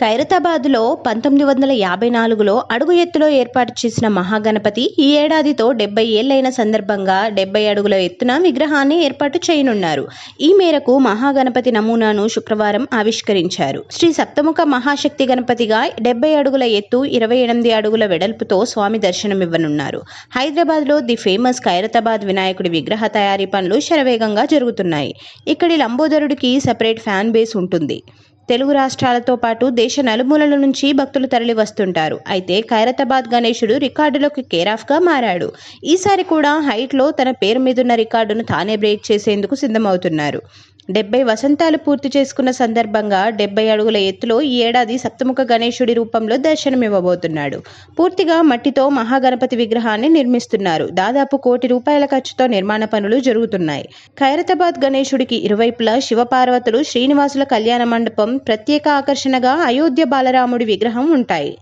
ఖైరతాబాద్లో పంతొమ్మిది వందల యాభై నాలుగులో అడుగు ఎత్తులో ఏర్పాటు చేసిన మహాగణపతి ఈ ఏడాదితో డెబ్బై ఏళ్ళైన సందర్భంగా డెబ్బై అడుగుల ఎత్తున విగ్రహాన్ని ఏర్పాటు చేయనున్నారు. ఈ మేరకు మహాగణపతి నమూనాను శుక్రవారం ఆవిష్కరించారు. శ్రీ సప్తముఖ మహాశక్తి గణపతిగా డెబ్బై అడుగుల ఎత్తు ఇరవై ఎనిమిది అడుగుల వెడల్పుతో స్వామి దర్శనమివ్వనున్నారు. హైదరాబాద్లో ది ఫేమస్ ఖైరతాబాద్ వినాయకుడి విగ్రహ తయారీ పనులు శరవేగంగా జరుగుతున్నాయి. ఇక్కడి లంబోదరుడికి సపరేట్ ఫ్యాన్ బేస్ ఉంటుంది. తెలుగు రాష్ట్రాలతో పాటు దేశ నలుమూలల నుంచి భక్తులు తరలి వస్తుంటారు అయితే ఖైరతాబాద్ గణేశుడు రికార్డులోకి కేరాఫ్గా మారాడు. ఈసారి కూడా హైట్లో తన పేరు మీదున్న రికార్డును తానే బ్రేక్ చేసేందుకు సిద్ధమవుతున్నారు. డెబ్బై వసంతాలు పూర్తి చేసుకున్న సందర్భంగా డెబ్బై అడుగుల ఎత్తులో ఈ ఏడాది సప్తముఖ గణేశుడి రూపంలో దర్శనమివ్వబోతున్నాడు. పూర్తిగా మట్టితో మహాగణపతి విగ్రహాన్ని నిర్మిస్తున్నారు. దాదాపు కోటి రూపాయల ఖర్చుతో నిర్మాణ పనులు జరుగుతున్నాయి. ఖైరతాబాద్ గణేశుడికి ఇరువైపులా శివపార్వతులు శ్రీనివాసుల కళ్యాణ మండపం ప్రత్యేక ఆకర్షణగా అయోధ్య బాలరాముడి విగ్రహం ఉంటాయి.